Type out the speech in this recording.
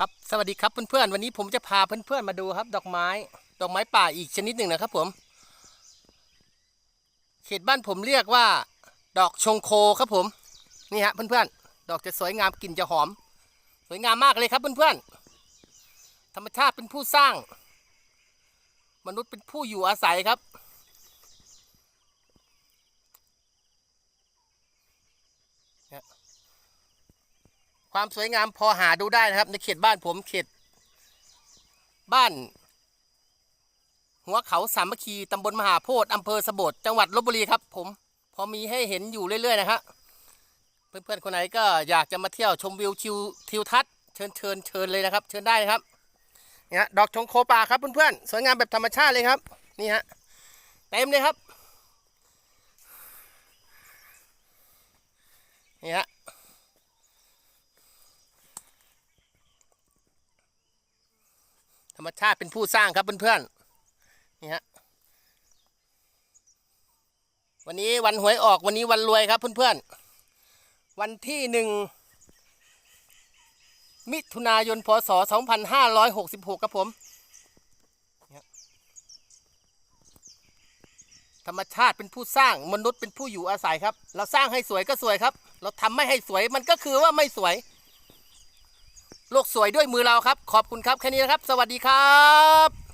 ครับสวัสดีครับเพื่อนๆวันนี้ผมจะพาเพื่อนๆมาดูครับ ดอกไม้ ดอกไม้ป่าอีกชนิดหนึ่งนะครับ ผม เขตบ้านผมเรียกว่า ดอกชงโคครับผม นี่ฮะเพื่อนๆดอกจะสวยงามกลิ่นจะหอม สวยงามมากเลยครับเพื่อนๆธรรมชาติเป็นผู้สร้าง มนุษย์เป็นผู้อยู่อาศัยครับ ความสวยงามพอหาดูได้นะครับ ในเขตบ้านผมเขต บ้าน หัวเขาสามัคคีตำบลมหาโพธิ์อำเภอสบดจังหวัดลบบุรีครับ ผม พอมีให้เห็นอยู่เรื่อยๆ นะครับเพื่อนๆคนไหนก็อยากจะมาเที่ยวชมวิวชิวทิวทัศน์เชิญเชิญเชิญเลยนะครับ เชิญได้นะครับเนี่ยดอกชงโคป่าครับเพื่อนๆสวยงามแบบธรรมชาติเลยครับ นี่ฮะเต็มเลยครับ ธรรมชาติเป็นผู้สร้างครับเพื่อนๆนี่ฮะวันนี้วันหวยออกวันนี้วันรวยครับเพื่อนๆวันที่หนึ่งมิถุนายนพศ 2566 ครับผม ธรรมชาติเป็นผู้สร้างมนุษย์เป็นผู้อยู่อาศัยครับ เราสร้างให้สวยก็สวยครับ เราทำไม่ให้สวยมันก็คือว่าไม่สวย โลกสวยด้วยมือเราครับ ขอบคุณครับแค่นี้นะครับ สวัสดีครับ